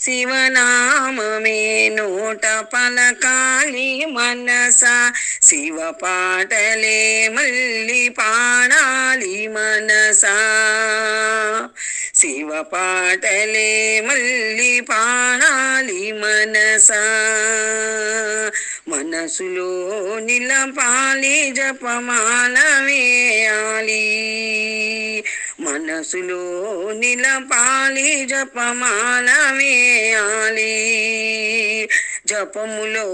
శివనామమే నోట పలకాలి మనస శివ పాటలే మళ్ళీ పాడాలి మనసా శివ పాటలే మళ్ళీ పాడాలి మనసా మనసులో నిలపాలి జపమాల వేయాలి మనసులో నిలపాలి జపమాల వేయాలి జపములో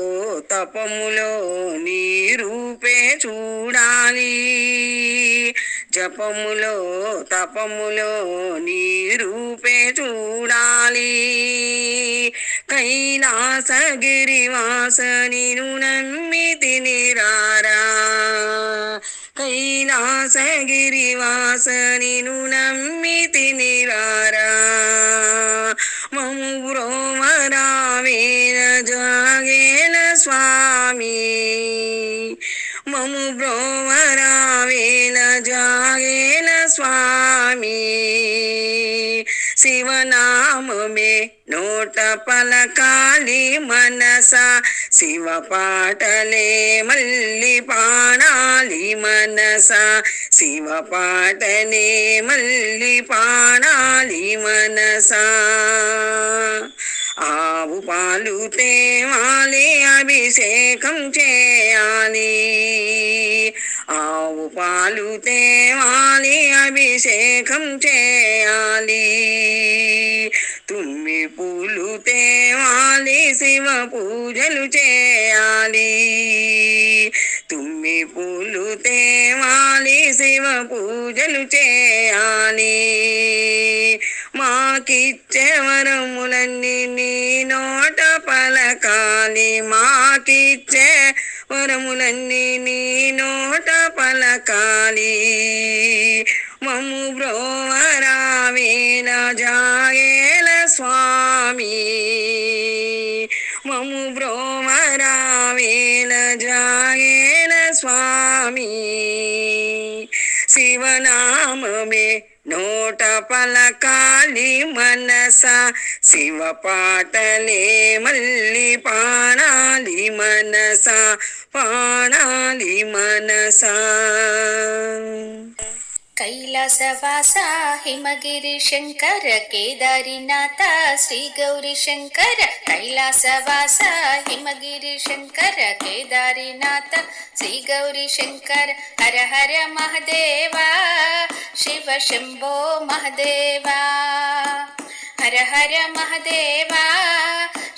తపములో నీ రూపే చూడాలి. జపములో తపములో నీ రూపే చూడాలి. కైలాసగిరివాస నిను నమ్మి తినిరారా కైలాసగిరివాస నిను నమ్మి తినిరారా మము బ్రోమరావేన జాగేల స్వామి. మము బ్రోమరావేల జాగేన స్వామి. శివనామమే నోట పలకాలి మనస శివ పాటలే మళ్ళీ పాడాలి మనస శివ పాటలే మళ్ళీ పాడాలి మనసా ఆవు పాలు తేవాలి అభిషేకం చేయాలి ఆవు పాలు తేవాలి అభిషేకం చేయాలి. తుమ్మి పూలు తేవాలి శివ పూజలు చేయాలి. తుమ్మి పూలు తేవాలి శివ పూజలు చేయాలి. మాకిచ్చే వరములన్నీ నీ నోట పలకాలి. మాకిచ్చే వరములన్నీ నీ నోట పలకాలి. మము బ్రోవరావేల జాగేల స్వామి. మము బ్రోవరావేల జాగేల స్వామి. శివనామమే నోట పలకాలి మనస. శివ పాటలే మల్లి పాడాలి మనస. पाणाली मनसा. कैलासवासा हिमगिरि शङ्कर केदारिनाथ शंकर. कैलासवासा हिमगिरि श्री गौरी शंकर. हर हर महदेवा शिव शंभो महदेवा. हर हर महदेवा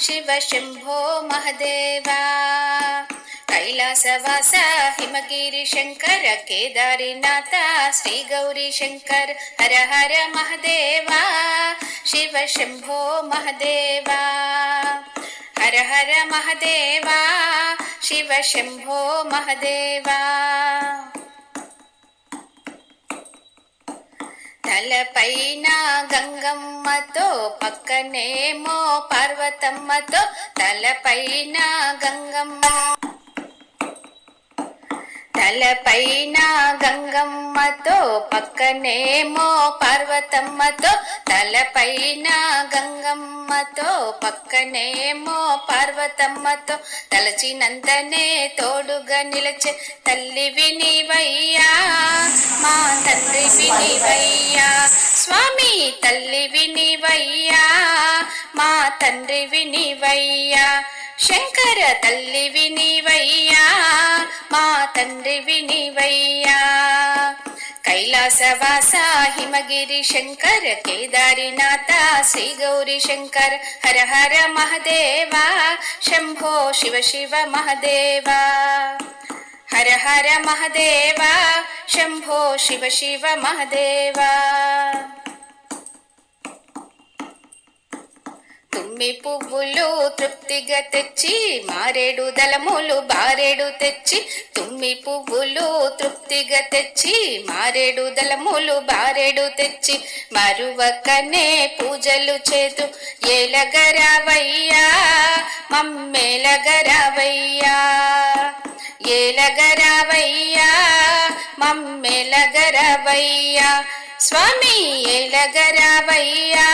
शिव शंभो महदेवा. కైలాసవాస హిమగిరి శంకర కేదారినాథ శ్రీ గౌరీ శంకర్ హర హర మహదేవా శివ శంభో మహదేవా హర హర మహదేవా శివ శంభో మహదేవా తలపైన గంగమ్మతో పక్కనేమో పార్వతమ్మతో తలపైన గంగమ్మ తలపైన గంగమ్మతో పక్కనేమో పార్వతమ్మతో తలపైన గంగమ్మతో పక్కనేమో పార్వతమ్మతో తలచినంతనే తోడుగా నిలచే తల్లి వినివయ్యా మా తండ్రి వినివయ్యా స్వామి తల్లి వినివయ్యా మా తండ్రి వినివయ్యా. శంకర తల్లి వినివయ్యా మా తండ్రి వినివయ్యా. కైలాసవాస హిమగిరి శంకర కేదారినాథ శ్రీ గౌరీ శంకర హర హర మహదేవా శంభో శివ శివ మహదేవా. హర హర మహదేవా శంభో శివ శివ మహదేవా. తుమ్మి పువ్వులు తృప్తిగా తెచ్చి మారేడు దళములు బారేడు తెచ్చి తుమ్మి పువ్వులు తృప్తిగా తెచ్చి మారేడు దళములు బారేడు తెచ్చి మరువకనే పూజలు చేతు ఏలగరావయ్యా మమ్మేలగరావయ్యా ఏలగరావయ్యా మమ్మేలగరావయ్యా స్వామి ఎలగరవయ్యా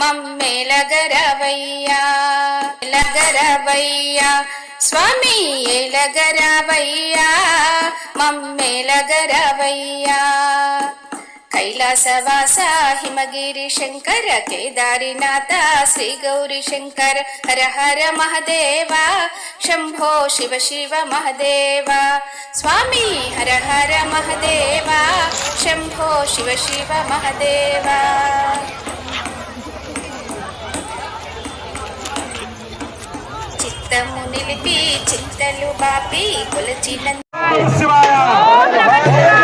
మమ్మెలగరవయ్యా ఎలగరవయ్యా స్వామి ఎలగరవయ్యా మమ్మెలగరవయ్యా కైలాసవాస హిమగిరి శంకర కేదారినాథ శ్రీ గౌరీ శంకర హర హర మహదేవ శంభో శివ శివ మహదేవ. స్వామి హర హర మహదేవ శంభో శివ శివ మహదేవ. చిత్తము నిలిపి చింతలు బాపి కొలచిన శివాయ.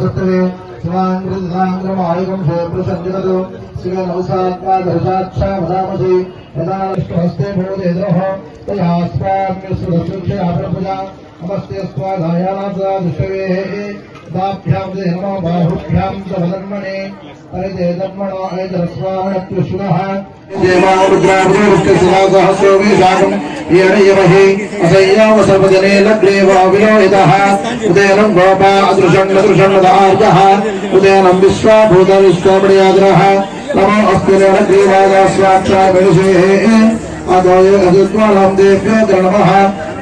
ستر آئے گھو سو سا درچاستے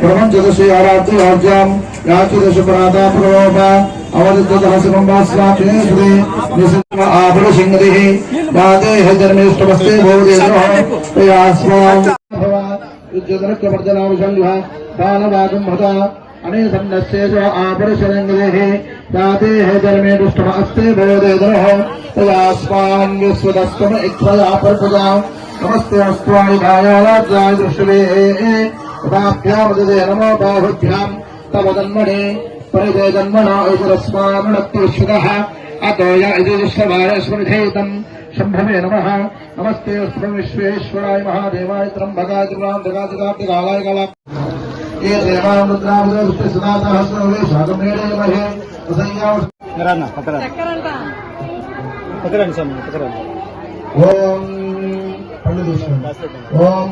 ప్రపంచ దశ ఆరాధ్యం యాచి దశ ప్రాధాన్ గ్రీవాదాస్వాక్షాభిషేः ఆదాయ అజత్వానాం దేభ్యో బాలవాగం మృతా అనే సన్నస్యేష ఆభరశరంగదేః దాదేహ జన్మేష్టమస్తే భోదేనః తయాస్వాం విశ్వదస్తమ ఇక్ష్వయా పర్పజాం నమస్తే దృష్టవే నమో బాహుభ్యాం పరిదే జన్మన ఐతరస్మానక్తుష్యదః అతోయ ఇది విశ్వవాయ స్మృధేతం శంభవే నమః నమస్తే అస్మన్ విశ్వేశ్వరాయ మహాదేవాయ త్రంబకాయ త్రిపురాంతకాదికాబ్దికాలాయ కళా ఏ దేవామృద్రామృత సదా సహస్రవే శాకమేడే మహే ఉదయ్యావ ఓం పళ్ళు తీసుకోండి ఓం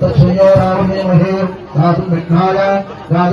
తత్సయోరామహే ధాతు విఘ్నాయ రాజ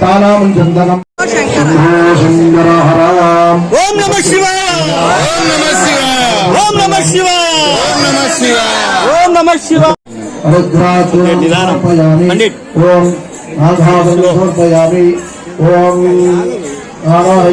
سام چندنم شم شم شا روارپیا اواد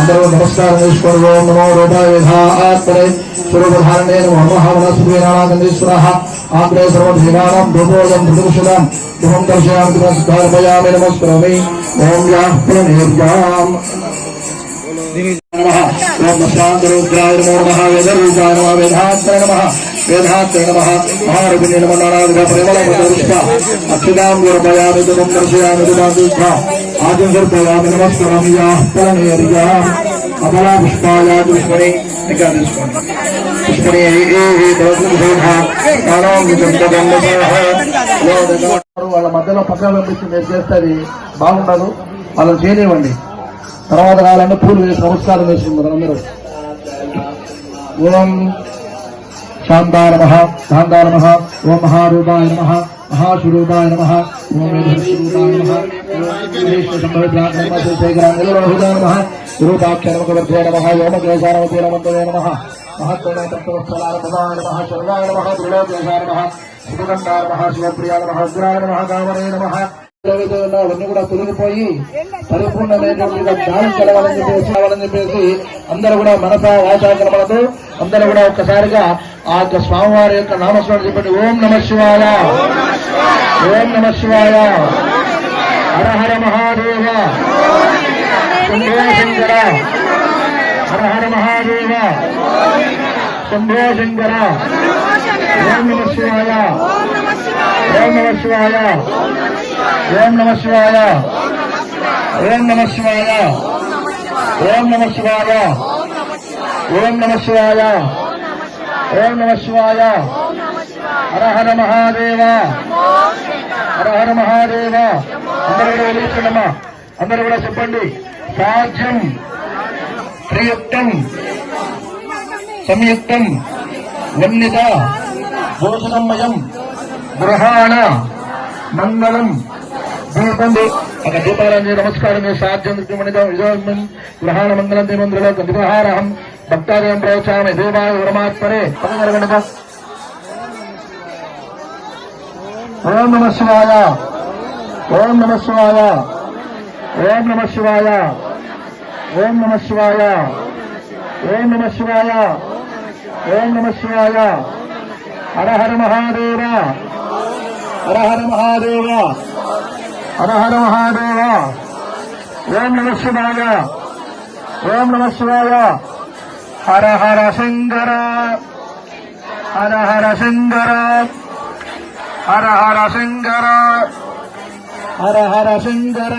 అందరూ నమస్కారం చేసుకోండి ఓం నమో రోధాయుధాత్మనే స్వరూపధారణే నమః మనస్సునాగంధీశ్వరః ఆగ్రే సర్వధీనానం భూపోజం ప్రదర్శనం శుభం దర్శయామి నమస్కారమయామి నమస్కరమి. ఓం యాః ప్రణేర్యాం రుద్రాయ నమో. నమః. అక్షిదాం గురమయామి దర్శయామి ఆజంగర్పయామినమస్కరమియా పరమేరియా అమలా పుష్పాయా దుష్మణి వాళ్ళ మధ్యలో పక్కన పంపించి మీరు చేస్తే బాగుండదు. వాళ్ళని చేయనివ్వండి. తర్వాత కావాలంటే పూలు వేసి నమస్కారం చేసుకుంటారు అందరూ. ఓం శాంతారమ శాంతారమ ఓం మహారూపాయ నమ. महाशुरूपाय नमः ओम वेदस्वरूपाय नमः ओमेश्वरसम्भवप्राणमसंसेकराङ्गलोहदाय नमः रूपाक्षरमुखवर्धे नमः ओमकेशारवतीरमन्दवे नमः महत्कर्णतत्त्ववत्सलारपदाय नमः शरणाय नमः त्रिलोकेशाय नमः सुखकण्डाय नमः शिवप्रियाय नमः उग्राय नమः गावरे నమః అవన్నీ కూడా తొలగిపోయి పరిపూర్ణమైనటువంటి ధ్యానం కలవాలని చెప్పేసి కావాలని చెప్పేసి అందరూ కూడా మనస వాచా కలవలతో అందరూ కూడా ఒక్కసారిగా ఆ యొక్క స్వామివారి యొక్క నామస్మరణ చెప్పండి ఓం నమ శివాయ ఓం నమ శివాయ. హరహర మహాదేవ. శంభో శంకర. హర హర మహాదేవ. శంభో శంకర. ఓం నమ శివాయ. ఓం నమ శివాయ. ఓం నమ శివాయ. ఓం నమ శివాయ. ఓం నమ శివాయ. ఓం నమ శివాయ. ఓం నమ శివాయ. హర హర మహాదేవ. హర హర మహాదేవ. అందరూ కూడా వెలిగించండమ్మా అందరూ కూడా చెప్పండి. సాధ్యం. ప్రయుక్తం సంయుక్తం. వన్నిత. భోజనమయం గృహాణ. మంగళం. దీపం ఒక దీపారాన్ని నమస్కారం సాధ్యం. విజయం గృహాణ మంగళం. దీపంలో గృహారహం భక్తాదయం ప్రవచామి. దేవాయ పరమాత్మరే పదగరగణక ఓం నమ శివాయ. ఓం నమ శివాయ. ఓం నమ శివాయ. ఓం నమ శివాయ. ఓం నమ శివాయ. ఓం నమ శివాయ. హరహర మహాదేవ. హరహర మహాదేవ. హరహర మహాదేవ. ఓం నమ శివాయ. ఓం నమ శివాయ. హర హర శంకర. హర హర శంకర. హర హర శంకర హర హర శంకర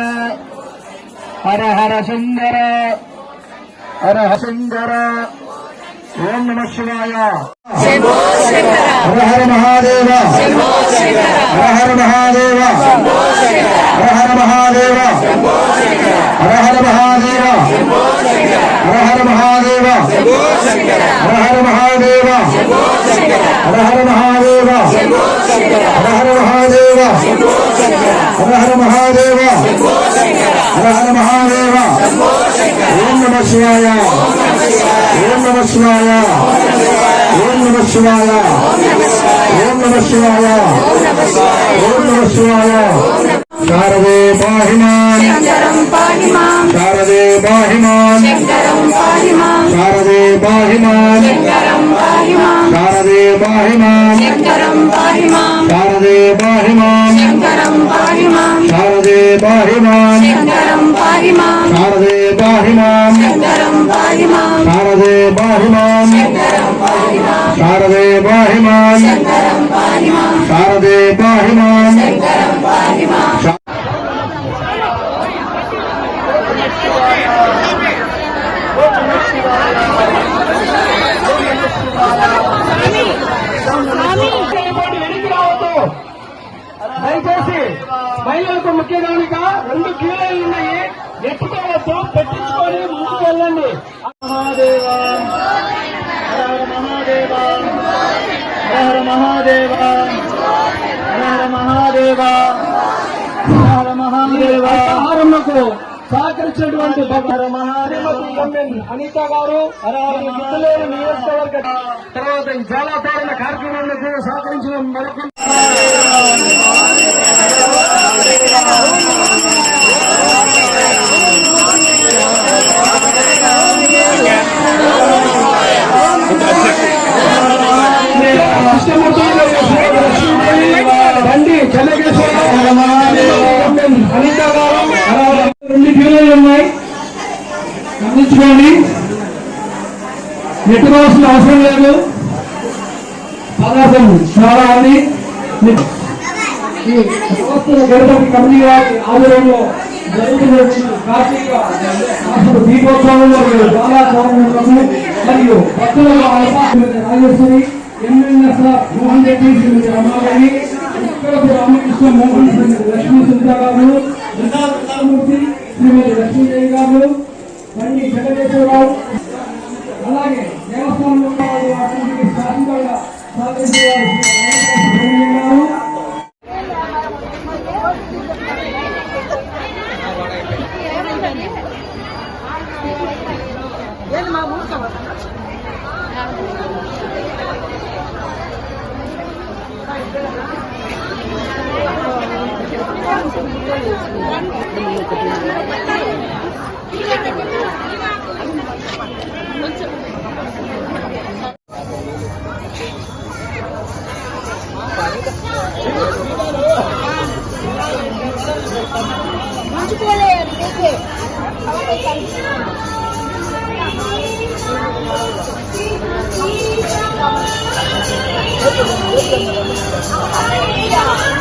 హర హర శంకర హర హర శంకర ఓం నమ శివాయ హర హర మహాదేవ హర హర మహాదేవ హర హర మహాదేవ హర హర మహాదేవ హర హర మహాదేవ హర హర మహాదేవ హర హర మహాదేవ హర హర మహాదేవ హర హర మహాదేవ హర హర మహాదేవ ఓం నమ శివాయ ఓం నమ శివాయ ఓం నమ శివాయ ఓం నమ శివాయ అనిత గారు నియోజకవర్గ తర్వాత ఈ జ్వాలాతోరణ కార్యక్రమాలకు సహకరించిన మరొక కానీ నెట్టుకోవాల్సిన అవసరం లేదు. పదార్థం చాలా ఉంది. గణపతి కమిటీ ఆధ్వర్యంలో జరుగుతున్నటువంటి కార్తీక దీపోత్సవంలో చాలా మరియు భక్తులకు రాజేశ్వరి ఎంఎన్ఎస్ మోహన్ రెడ్డి శ్రీమతి రమాదేవి రామకృష్ణ మోహన్ శ్రీమతి లక్ష్మీ సునీత గారు శ్రీమతి లక్ష్మీదేవి గారు రండి చెన్నకేశ్వరరావు అలాగే దేవస్థానంలో అటువంటి శాసనగా సహకరించేవారు Thank you. మంచుకోలేదు నీకే Thank you.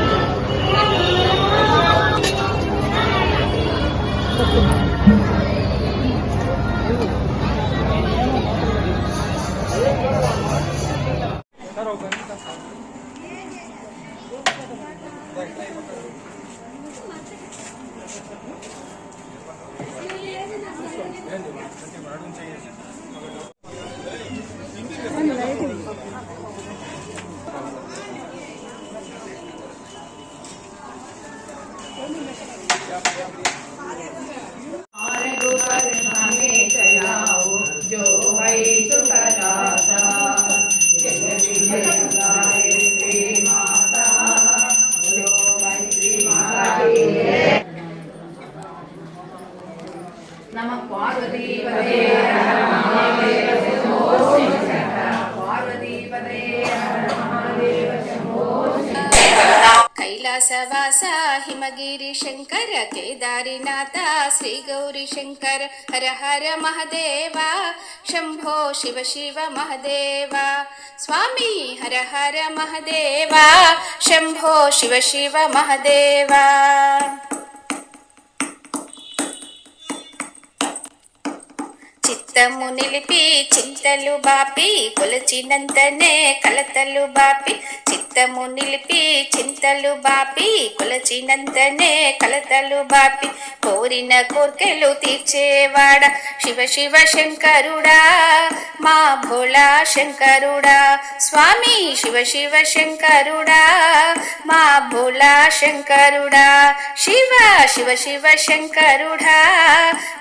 హర హర హర మహదేవ. శంభో శివ శివ మహదేవ. స్వామి హర హర మహదేవ. శంభో శివ శివ మహదేవ. చిత్తము నిలిపి చింతలు బాపి కొలచినంతనే కలతలు బాపి చిత్తము నిలిపి చింతలు బాపి కొలచినంతనే కలతలు బాపి. కోరిన కోర్కెలు తీర్చేవాడ? శివ శివ శంకరుడా మా భోళా శంకరుడా. స్వామి శివ శివ శంకరుడా మా భోళా శంకరుడా. శివ శివ శివ శంకరుడా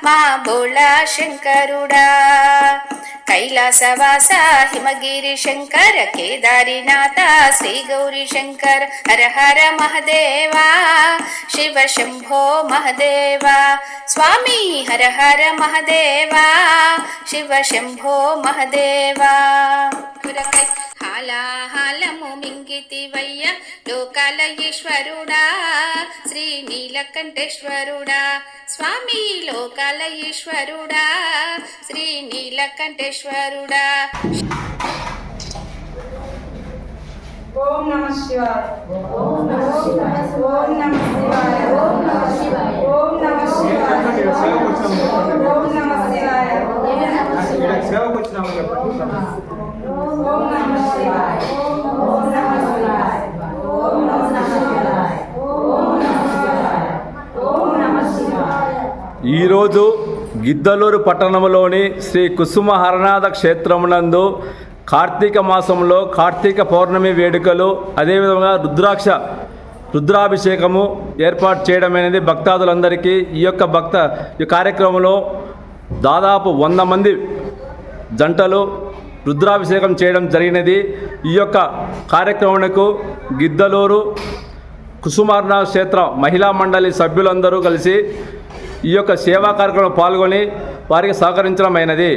మా భోళా శంకరుడా. కైలాసవాస హిమగిరి శంకర కేదారినాథ శ్రీ గౌరీ శంకర హర హర మహదేవా శివ శంభో మహదేవా స్వామి హర హర మహదేవా శివ శంభో మహదేవా హాలాహాలము మింగితివయ్య లోకాల ఈశ్వరుడా శ్రీ నీలకంఠేశ్వరుడా స్వామి లోకాల ఈశ్వరుడా శ్రీ నీలకంఠేశ్వరుడా ఓం నమ శివాయ. ఓం నమ శివాయ. ఓం నమ శివాయ. ఓం నమ శివాయ. ఓం నమ శివాయ. ఓం నమ శివాయ. ఓం నమ ఈరోజు గిద్దలూరు పట్టణంలోని శ్రీ కుసుమ హరనాథ క్షేత్రమునందు కార్తీక మాసంలో కార్తీక పౌర్ణమి వేడుకలు అదేవిధంగా రుద్రాక్ష రుద్రాభిషేకము ఏర్పాటు చేయడం అనేది భక్తాదులందరికీ ఈ యొక్క భక్త ఈ కార్యక్రమంలో దాదాపు వంద మంది జంటలు రుద్రాభిషేకం చేయడం జరిగినది. ఈ యొక్క కార్యక్రమంకు గిద్దలూరు కుసుమార్నాథ్ క్షేత్ర మహిళా మండలి సభ్యులందరూ కలిసి ఈ యొక్క సేవా కార్యక్రమంలో పాల్గొని వారికి సహకరించడం అయినది